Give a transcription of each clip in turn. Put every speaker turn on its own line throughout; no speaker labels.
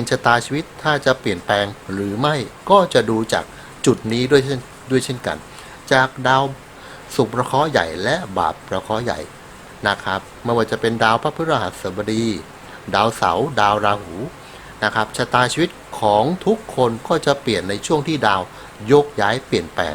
ณฑ์ชะตาชีวิตถ้าจะเปลี่ยนแปลงหรือไม่ก็จะดูจากจุดนี้ด้วยเช่นด้วยเช่นกัน จากดาวสุประเคราะห์ใหญ่และบาปประเคราะห์ใหญ่นะครับไม่ว่าจะเป็นดาวพระพฤหัสบดี ดาวเสาร์ดาวราหูนะครับชะตาชีวิตของทุกคนก็จะเปลี่ยนในช่วงที่ดาวยกย้ายเปลี่ยนแปลง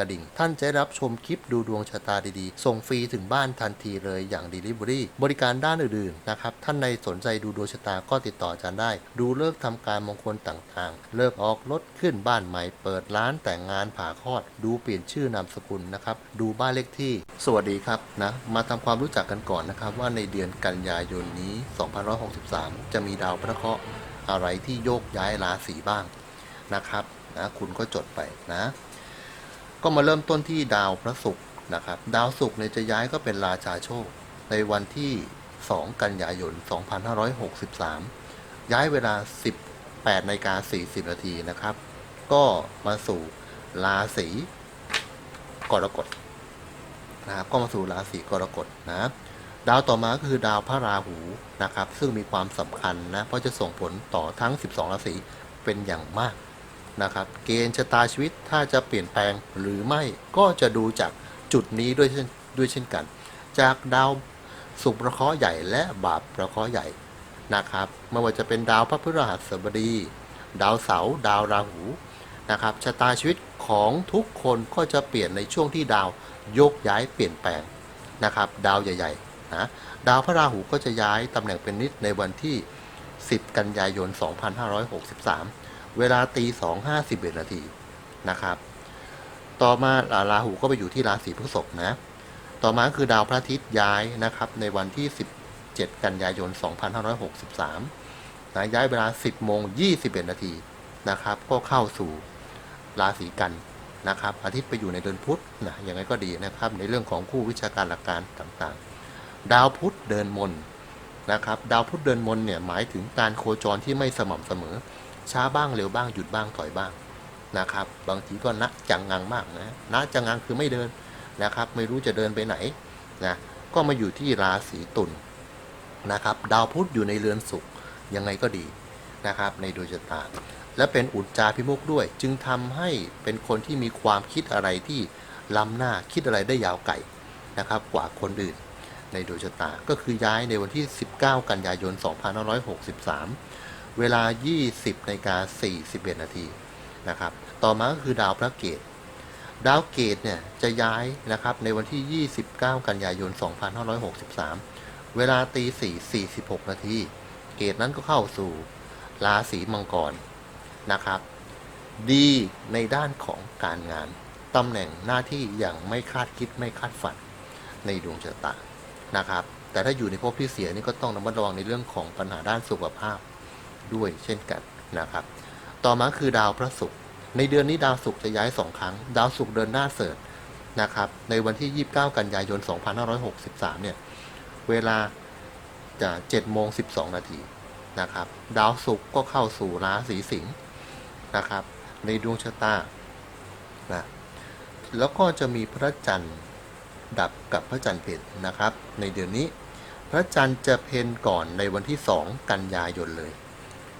ระดิ่ง ท่านจะรับชมคลิปดูดวงชะตาดีๆ ส่งฟรีถึงบ้านทันทีเลยอย่าง Delivery บริการด้านอื่นๆนะครับ ท่านในสนใจดูดวงชะตาก็ติดต่ออาจารย์ได้ ดูเลิกษ์ทำการมงคลต่างๆ เลิกออกรถขึ้นบ้านใหม่ เปิดร้านแต่งงานผ่าคลอด ดูเปลี่ยนชื่อนามสกุลนะครับ ดูบ้านเลขที่ สวัสดีครับนะ มาทำความรู้จักกันก่อนนะครับว่าในเดือนกันยายนนี้ 2563 จะมีดาวพระเคราะห์อะไรที่โยกย้ายราศีบ้างนะครับนะคุณก็จดไปนะ ก็มาเริ่มต้นที่ดาวพระศุกร์นะครับ ดาวศุกร์เนี่ยจะย้ายก็เป็นราชาโชค ในวันที่ 2 กันยายน 2563 ย้ายเวลา 18นาฬิกา40นาทีนะครับ ก็มาสู่ราศีกรกฎนะครับ ก็มาสู่ราศีกรกฎนะดาวต่อมาก็คือดาวพระราหูนะครับ ซึ่งมีความสำคัญนะ เพราะจะส่งผลต่อทั้ง 12 ราศีเป็นอย่างมาก นะครับ เกณฑ์ชะตาชีวิตถ้าจะเปลี่ยนแปลงหรือไม่ก็จะดูจากจุดนี้ด้วยเช่นด้วยเช่นกัน จากดาวสุขประเคราะห์ใหญ่และบาปประเคราะห์ใหญ่นะครับไม่ว่าจะเป็นดาวพระพฤหัสบดี ดาวเสาร์ดาวราหูนะครับชะตาชีวิตของทุกคนก็จะเปลี่ยนในช่วงที่ดาวโยกย้ายเปลี่ยนแปลงนะครับ ดาวใหญ่ๆนะดาวพระราหูก็จะย้ายตำแหน่งเป็นนิดในวันที่ 10 กันยายน 2563 เวลาตีสองห้าสิบเอ็ดนาทีนะครับ ต่อมาอ่าราหูก็ไปอยู่ที่ราศีพฤษภนะ ต่อมาคือดาวพระอาทิตย์ย้ายนะครับ ในวันที่ 17 กันยายน 2563นะย้ายเวลา 10โมง21 นาทีนะครับ ก็เข้าสู่ราศีกันนะครับอาทิตย์ไปอยู่ในเดือนพุธนะยังไงก็ดีนะครับ ในเรื่องของคู่วิชาการหลักการต่างๆ ดาวพุธเดินมนนะครับ ดาวพุธเดินมนเนี่ยหมายถึงการโคจรที่ไม่สม่ำเสมอ ช้าบ้างเร็วบ้างหยุดบ้างถอยบ้างนะครับ บางทีก็นะจังงังมากนะนะจังงังคือไม่เดินนะครับ ไม่รู้จะเดินไปไหนนะก็มาอยู่ที่ราศีตุลนะครับ ดาวพุธอยู่ในเรือนศุกร์ยังไงก็ดีนะครับ ในดวงชะตาและเป็นอุจจาพิมุกด้วย จึงทำให้เป็นคนที่มีความคิดอะไรที่ล้ำหน้าคิดอะไรได้ยาวไกลนะครับ กว่าคนอื่น ในดวงชะตาก็คือย้ายในวันที่ 19 กันยายน 2563 เวลา 20นาฬิกา41นาทีนะครับ ต่อมาก็คือดาวพระเกต ดาวเกตเนี่ยจะย้ายนะครับในวันที่ 29 กันยายน 2563 เวลาตี4 46นาทีเกตนั้นก็เข้าสู่ราศีมังกรนะครับ ดีในด้านของการงานตำแหน่งหน้าที่อย่างไม่คาดคิดไม่คาดฝันในดวงชะตานะครับ แต่ถ้าอยู่ในภพที่เสียนี่ก็ต้องระมัดระวังในเรื่องของปัญหาด้านสุขภาพ ด้วยเช่นกันนะครับ ต่อมาคือดาวพระศุกร์ในเดือนนี้ดาวศุกร์จะย้ายสองครั้ง ดาวศุกร์เดินหน้าเสริฐนะครับ ในวันที่ 29 กันยายน 2563 เนี่ย เวลาจะ7โมง 12 นาทีนะครับ ดาวศุกร์ก็เข้าสู่ราศีสิงห์นะครับ ในดวงชะตานะแล้วก็จะมีพระจันทร์ดับกับพระจันทร์เพนนะครับ ในเดือนนี้ พระจันทร์จะเพนก่อนในวันที่ 2 กันยายนเลย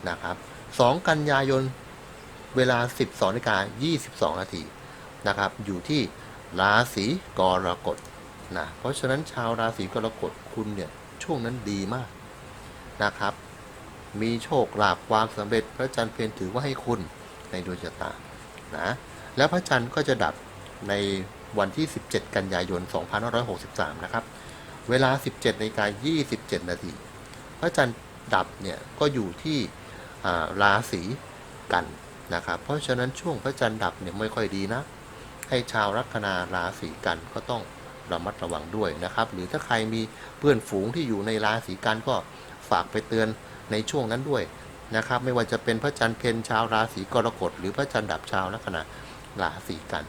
นะครับ 2 กันยายนเวลา 12นาฬิกา22นาทีนะครับ อยู่ที่ราศีกรกฎนะเพราะฉะนั้นชาวราศีกรกฎคุณเนี่ยช่วงนั้นดีมากนะครับ มีโชคลาภความสำเร็จพระจันทร์เพนถือว่าให้คุณในดวงชะตานะแล้วพระจันทร์ก็จะดับในวันที่ 17 กันยายน 2563 นะครับ เวลา 17นาฬิกา27 นาที พระจันทร์ดับเนี่ยก็อยู่ที่ ราศีกันนะครับ เพราะฉะนั้นช่วงพระจันทร์ดับเนี่ยไม่ค่อยดีนะ ให้ชาวลัคนาราศีกันก็ต้องระมัดระวังด้วยนะครับ หรือถ้าใครมีเพื่อนฝูงที่อยู่ในราศีกันก็ฝากไปเตือนในช่วงนั้นด้วยนะครับ ไม่ว่าจะเป็นพระจันทร์เพนชาวราศีกรกฎหรือพระจันทร์ดับชาวลัคนาราศีกัน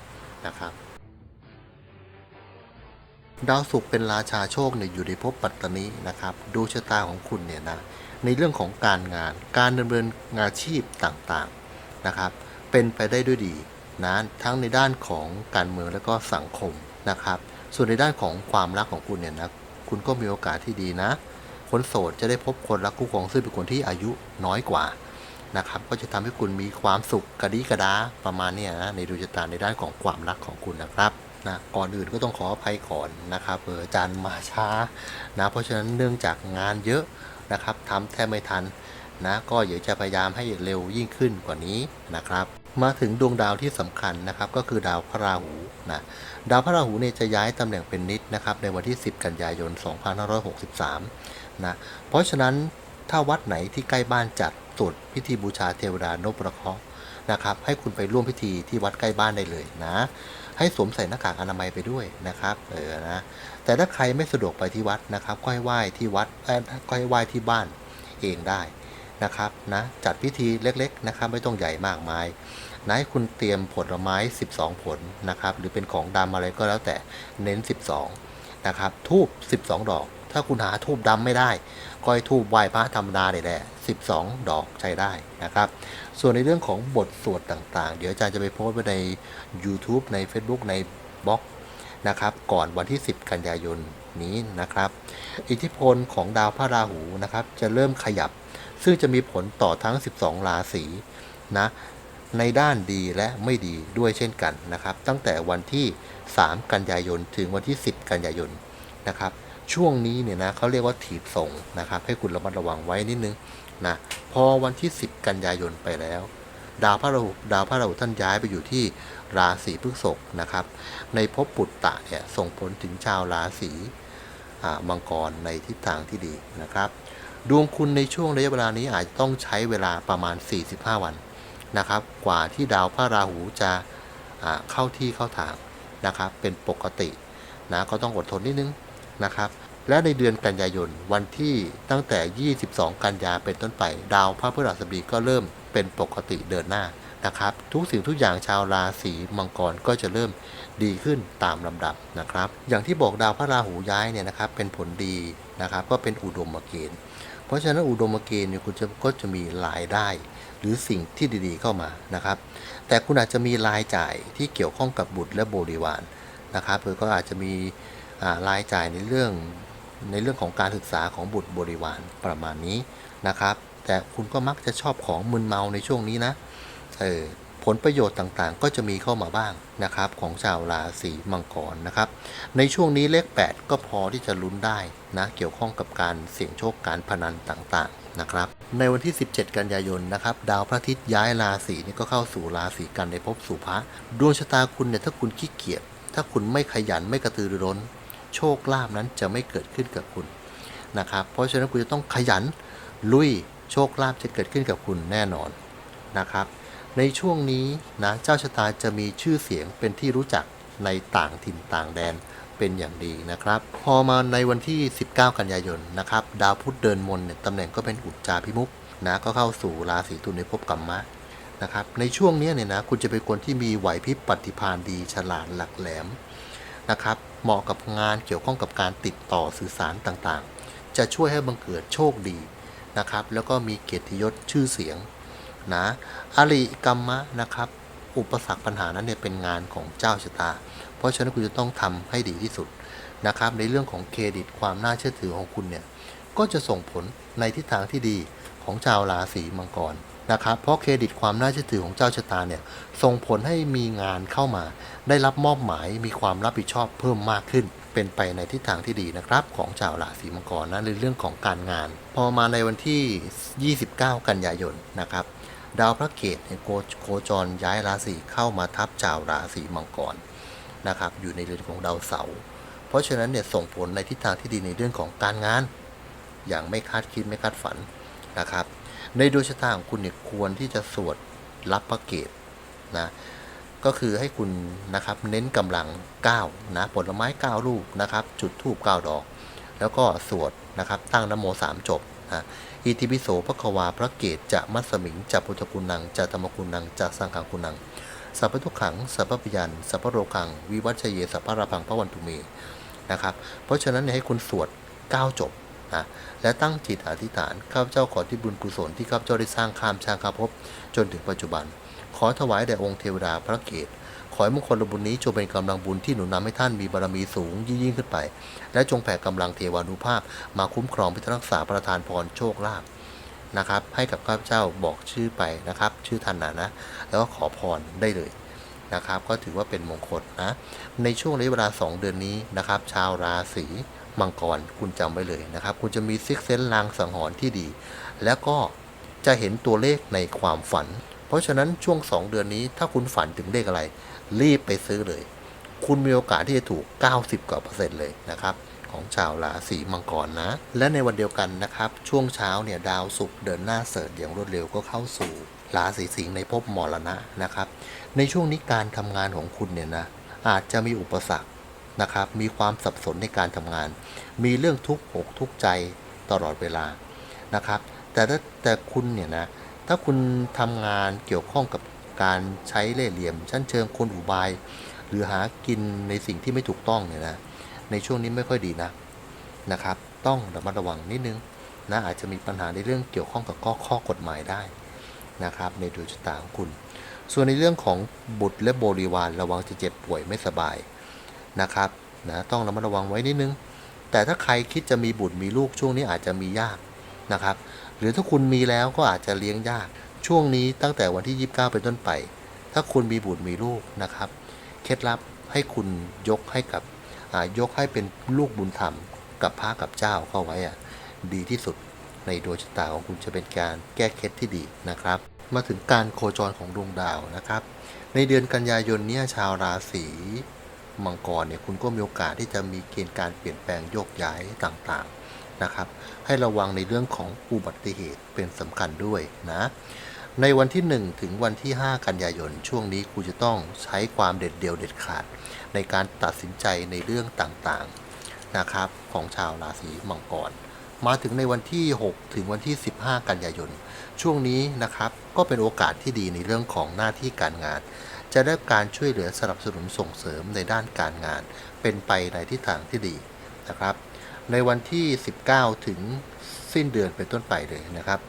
นะครับ ดาวศุกร์เป็นราชาโชคเนี่ยอยู่ในภพปัตตานีนะครับดวงชะตาของคุณเนี่ยนะในเรื่องของการงานการดำเนินงานอาชีพต่างๆนะครับ เป็นไปได้ด้วยดีนะทั้งในด้านของการเมืองและก็สังคมนะครับ ส่วนในด้านของความรักของคุณเนี่ยนะคุณก็มีโอกาสที่ดีนะ คนโสดจะได้พบคนรักคู่ครองซึ่งเป็นคนที่อายุน้อยกว่านะครับ ก็จะทำให้คุณมีความสุขกระดีกระดาประมาณเนี้ยนะในดวงชะตาในด้านของความรักของคุณนะครับ นะก่อนอื่นก็ต้องขออภัยก่อนนะครับเอออาจารย์มาช้านะเพราะฉะนั้นเนื่องจากงานเยอะนะครับทำแทบไม่ทันนะก็อยากจะพยายามให้เร็วยิ่งขึ้นกว่านี้นะครับ มาถึงดวงดาวที่สำคัญนะครับก็คือดาวพระราหูนะดาวพระราหูเนี่ยจะย้ายตำแหน่งเป็นนิดนะครับในวันที่ 10 กันยายน 2563นะเพราะฉะนั้นถ้าวัดไหนที่ใกล้บ้านจัดสวดพิธีบูชาเทวดานพประเคราะห์ นะครับ ให้คุณไปร่วมพิธีที่วัดใกล้บ้านได้เลยนะ ให้สวมใส่หน้ากากอนามัยไปด้วยนะครับ เออนะ แต่ถ้าใครไม่สะดวกไปที่วัดนะครับ ก็ให้ไหว้ที่วัดเอ้ยก็ให้ไหว้ที่บ้านเองได้นะครับนะจัดพิธีเล็กๆนะครับไม่ต้องใหญ่มากมายนะให้คุณเตรียมผลไม้ 12 ผลนะครับ หรือเป็นของดำอะไรก็แล้วแต่เน้น 12 นะครับทูบ12 ดอก ถ้าคุณหาทูบดำไม่ได้ ก็ให้ทูบไหว้พระธรรมดาเนี่ยแหละ12 ดอกใช้ได้นะครับ ส่วนในเรื่องของบทสวดต่างๆ เดี๋ยวอาจารย์จะไปโพสต์ไว้ใน YouTube ใน Facebook ในบล็อกนะครับ ก่อนวันที่ 10 กันยายนนี้นะครับ อิทธิพลของดาวพระราหูนะครับ จะเริ่มขยับ ซึ่งจะมีผลต่อทั้ง 12 ราศีนะในด้านดีและไม่ดีด้วยเช่นกันนะครับ ตั้งแต่วันที่ 3 กันยายนถึงวันที่ 10 กันยายนนะครับ ช่วงนี้เนี่ยนะเขาเรียกว่าถีบส่งนะครับ ให้คุณระมัดระวังไว้นิดนึงนะพอวันที่ 10 กันยายนไปแล้ว ดาวพระราหูดาวพระราหูท่านย้ายไปอยู่ที่ราศีพฤษภนะครับ ในภพปุตตะเนี่ยส่งผลถึงชาวราศีมังกรในทิศทางที่ดีนะครับ ดวงคุณในช่วงระยะเวลานี้อาจจะต้องใช้เวลาประมาณ 45 วันนะครับ กว่าที่ดาวพระราหูจะเข้าที่เข้าทางนะครับ เป็นปกตินะก็ต้องอดทนนิดนึง นะครับ และในเดือนกันยายนวันที่ตั้งแต่ 22 กันยาเป็นต้นไป ดาวพระพฤหัสบดีก็เริ่มเป็นปกติเดินหน้านะครับ ทุกสิ่งทุกอย่างชาวราศีมังกรก็จะเริ่มดีขึ้นตามลำดับนะครับ อย่างที่บอกดาวพระราหูย้ายเนี่ยนะครับ เป็นผลดีนะครับ ก็เป็นอุดมเกณฑ์เพราะฉะนั้นอุดมเกณฑ์เนี่ยคุณจะก็จะมีรายได้ หรือสิ่งที่ดีๆเข้ามานะครับ แต่คุณอาจจะมีรายจ่ายที่เกี่ยวข้องกับบุตรและบริวารนะครับหรือก็อาจจะมี รายจ่ายในเรื่องในเรื่องของการศึกษาของบุตรบริวารประมาณนี้นะครับ แต่คุณก็มักจะชอบของมึนเมาในช่วงนี้นะเออผลประโยชน์ต่างๆ ก็จะมีเข้ามาบ้างนะครับ ของชาวราศีมังกรนะครับ ในช่วงนี้เลข 8 ก็พอที่จะลุ้นได้นะเกี่ยวข้องกับการเสี่ยงโชคการพนันต่างๆนะครับ ในวันที่ 17 กันยายนนะครับ ดาวพระอาทิตย์ย้ายราศีนี่ก็เข้าสู่ราศีกันในภพสุภะดวงชะตาคุณเนี่ยถ้าคุณขี้เกียจถ้าคุณไม่ขยันไม่กระตือรือร้น โชคลาภนั้นจะไม่เกิดขึ้นกับคุณนะครับ เพราะฉะนั้นคุณจะต้องขยันลุยโชคลาภจะเกิดขึ้นกับคุณแน่นอนนะครับ ในช่วงนี้นะเจ้าชะตาจะมีชื่อเสียงเป็นที่รู้จักในต่างถิ่นต่างแดนเป็นอย่างดีนะครับ พอมาในวันที่ 19 กันยายนนะครับดาวพุธเดินมนเนี่ยตำแหน่งก็เป็นอุจจาพิมุกนะก็เข้าสู่ราศีตุลในภพกรรมะนะครับในช่วงนี้เนี่ยนะคุณจะเป็นคนที่มีไหวพริบปฏิภาณดีฉลาดหลักแหลมนะครับ เหมาะกับงานเกี่ยวข้องกับการติดต่อสื่อสารต่างๆ จะช่วยให้บังเกิดโชคดีนะครับ แล้วก็มีเกียรติยศชื่อเสียงนะอริกรรมะนะครับ อุปสรรคปัญหานั้นเนี่ยเป็นงานของเจ้าชะตา เพราะฉะนั้นคุณจะต้องทำให้ดีที่สุดนะครับ ในเรื่องของเครดิตความน่าเชื่อถือของคุณเนี่ยก็จะส่งผลในทิศทางที่ดีของชาวราศีมังกร นะครับเพราะเครดิตความน่าเชื่อถือของเจ้าชะตาเนี่ยส่งผลให้มีงานเข้ามา ได้รับมอบหมายมีความรับผิดชอบเพิ่มมากขึ้น เป็นไปในทิศทางที่ดีนะครับ ของชาวราศีมังกรนะในเรื่องของการงาน พอมาในวันที่ 29 กันยายนนะครับดาวพระเกตโโคจรย้ายราศีเข้ามาทับชาวราศีมังกรนะครับอยู่ในเรือนของดาวเสาร์เพราะฉะนั้นเนี่ยส่งผลในทิศทางที่ดีในเรื่องของการงาน อย่างไม่คาดคิดไม่คาดฝันนะครับ ในดวงชะตาของคุณเนี่ยควรที่จะสวดรับพระเกตนะก็คือให้คุณนะครับเน้นกำลัง9นะผลไม้9ลูกนะครับ จุดธูป9ดอก แล้วก็สวดนะครับ ตั้งนโมสามจบนะอิติปิโสพระควาพระเกตจะมัสมิงจะพุทธคุณังจะธรรมคุณังจะสังฆคุณังสัพพทุกขังสัพพพยันสัพพโรคัง วิวัชเยสัพพระพังพระวันตุเมนะครับ เพราะฉะนั้นเนี่ยให้คุณสวด 9 จบ นะและตั้งจิตอธิษฐานข้าพเจ้าขอที่บุญกุศลที่ข้าพเจ้าได้สร้างข้ามชางคาภพจนถึงปัจจุบัน ขอถวายแด่องค์เทวดาพระเกตขอให้มงคลบุญนี้จงเป็นกำลังบุญที่หนุนนำให้ท่านมีบารมีสูงยิ่งขึ้นไป และจงแผ่กำลังเทวานุภาพ มาคุ้มครองพิทักษ์รักษาประทานพรโชคลาภนะครับ ให้กับข้าพเจ้าบอกชื่อไปนะครับ ชื่อท่านนะนะ แล้วก็ขอพรได้เลยนะครับ ก็ถือว่าเป็นมงคลนะ ในช่วงระยะเวลา 2 เดือนนี้นะครับ ชาวราศี มังกรคุณจำไว้เลยนะครับ คุณจะมีซิกเซนลางสังหรณ์ที่ดี แล้วก็จะเห็นตัวเลขในความฝัน เพราะฉะนั้นช่วง 2 เดือนนี้ถ้าคุณฝันถึงเลขอะไร รีบไปซื้อเลย คุณมีโอกาสที่จะถูก 90 กว่าเปอร์เซ็นต์เลยนะครับของชาวราศีมังกรนะ และในวันเดียวกันนะครับ ช่วงเช้าเนี่ยดาวศุกร์เดินหน้าเสริร์อย่างรวดเร็วก็เข้าสู่ราศีสิงห์ในภพมรณะนะครับ ในช่วงนี้การทำงานของคุณเนี่ยนะอาจจะมีอุปสรรค นะครับ มีความสับสนในการทำงาน มีเรื่องทุกข์อกทุกข์ใจตลอดเวลานะครับ แต่ถ้าแต่คุณเนี่ยนะ ถ้าคุณทำงานเกี่ยวข้องกับการใช้เล่ห์เหลี่ยม ชั้นเชิงคนอุบาย หรือหากินในสิ่งที่ไม่ถูกต้องเนี่ยนะ ในช่วงนี้ไม่ค่อยดีนะนะครับ ต้องระมัดระวังนิดนึงนะอาจจะมีปัญหาในเรื่องเกี่ยวข้องกับข้อข้อกฎหมายได้นะครับ ในดวงชะตาของคุณ ส่วนในเรื่องของบุตรและบริวารระวังจะเจ็บป่วยไม่สบาย นะครับนะต้องระมัดระวังไว้นิดนึง แต่ถ้าใครคิดจะมีบุตรมีลูกช่วงนี้อาจจะมียากนะครับ หรือถ้าคุณมีแล้วก็อาจจะเลี้ยงยาก ช่วงนี้ตั้งแต่วันที่ 29 เป็นต้นไป ถ้าคุณมีบุตรมีลูกนะครับ เคล็ดลับให้คุณยกให้กับยกให้เป็นลูกบุญธรรม กับพระกับเจ้าเข้าไว้อะดีที่สุดในดวงชะตาของคุณจะเป็นการแก้เคล็ดที่ดีนะครับ มาถึงการโคจรของดวงดาวนะครับ ในเดือนกันยายนนี่ยชาวราศี มังกรเนี่ยคุณก็มีโอกาสที่จะมีเกณฑ์การเปลี่ยนแปลงโยกย้ายต่างๆนะครับ ให้ระวังในเรื่องของอุบัติเหตุเป็นสำคัญด้วยนะ ในวันที่ 1 ถึงวันที่ 5 กันยายนช่วงนี้คุณจะต้องใช้ความเด็ดเดี่ยวเด็ดขาด ในการตัดสินใจในเรื่องต่างๆนะครับของชาวราศีมังกรมาถึงในวันที่ 6 ถึงวันที่ 15 กันยายน ช่วงนี้นะครับ ก็เป็นโอกาสที่ดีในเรื่องของหน้าที่การงาน จะได้การช่วยเหลือสนับสนุนส่งเสริมในด้านการงาน เป็นไปในทิศทางที่ดีนะครับ ในวันที่ 19 ถึงสิ้นเดือนเป็นต้นไปเลยนะครับ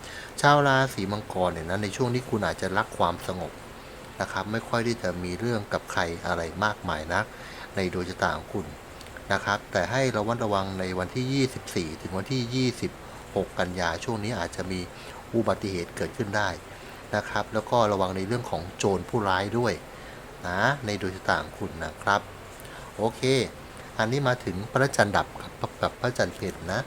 ชาวราศีมังกรเนี่ยนะในช่วงนี้คุณอาจจะรักความสงบนะครับไม่ค่อยที่จะมีเรื่องกับใครอะไรมากมายนัก ในดวงชะตาของคุณนะครับ แต่ให้ระวัดระวังในวันที่ 24 ถึงวันที่ 26 กันยาช่วงนี้อาจจะมีอุบัติเหตุเกิดขึ้นได้นะครับ แล้วก็ระวังในเรื่องของโจรผู้ร้ายด้วย นะ ในดวงชะตาของคุณนะครับ โอเค อันนี้มาถึงพระจันทร์ดับกับกับพระจันทร์เพนนะ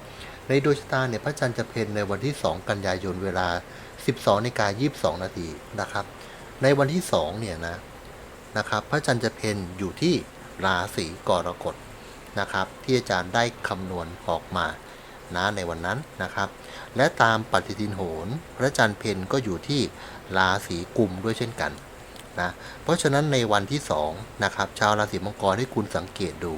ในดวงชะตาเนี่ยพระจันทร์จะเพนในวันที่ 2 กันยายนเวลา 12นาฬิกา22 นาทีนะครับ ในวันที่ 2 เนี่ยนะนะครับ พระจันทร์จะเพนอยู่ที่ราศีกรกฎนะครับ ที่อาจารย์ได้คำนวณออกมานะในวันนั้นนะครับ และตามปฏิทินโหรพระจันทร์เพนก็อยู่ที่ราศีกุมด้วยเช่นกัน นะเพราะฉะนั้นในวันที่2นะครับชาวราศีมังกรให้คุณสังเกตดู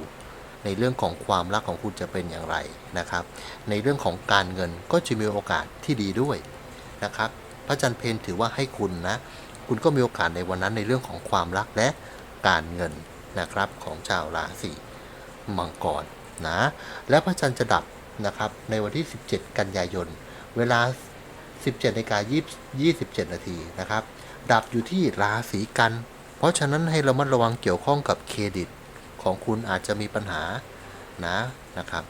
ในเรื่องของความรักของคุณจะเป็นอย่างไรนะครับ ในเรื่องของการเงินก็จะมีโอกาสที่ดีด้วยนะครับพระจันทร์เพนถือว่าให้คุณนะ คุณก็มีโอกาสในวันนั้นในเรื่องของความรักและการเงินนะครับของชาวราศีมังกรนะและพระจันทร์จะดับนะครับในวันที่ 17 กันยายน เวลา 17นาฬิกา27 นาทีนะครับ ดับอยู่ที่ราศีกัน เพราะฉะนั้นให้ระมัดระวังเกี่ยวข้องกับเครดิต ของคุณอาจจะมีปัญหานะนะครับ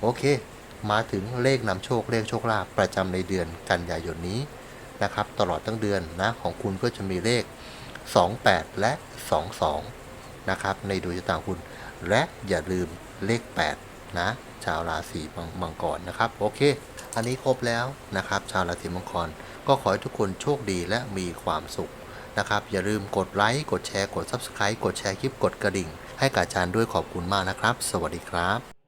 โอเค มาถึงเลขนำโชคเลขโชคลาภประจำในเดือนกันยายนนี้นะครับ ตลอดทั้งเดือนนะของคุณก็จะมีเลข 28 และ 22 นะครับ ในดวงชะตาคุณ และอย่าลืมเลข 8 นะ ชาวราศีมังมังกรนะครับ โอเค อันนี้ครบแล้วนะครับ ชาวราศีมังกร ก็ขอให้ทุกคนโชคดีและมีความสุขนะครับ อย่าลืมกดไลค์กดแชร์กด Subscribe กดแชร์คลิปกดกระดิ่ง ให้กับอาจารย์ด้วยขอบคุณมากนะครับ สวัสดีครับ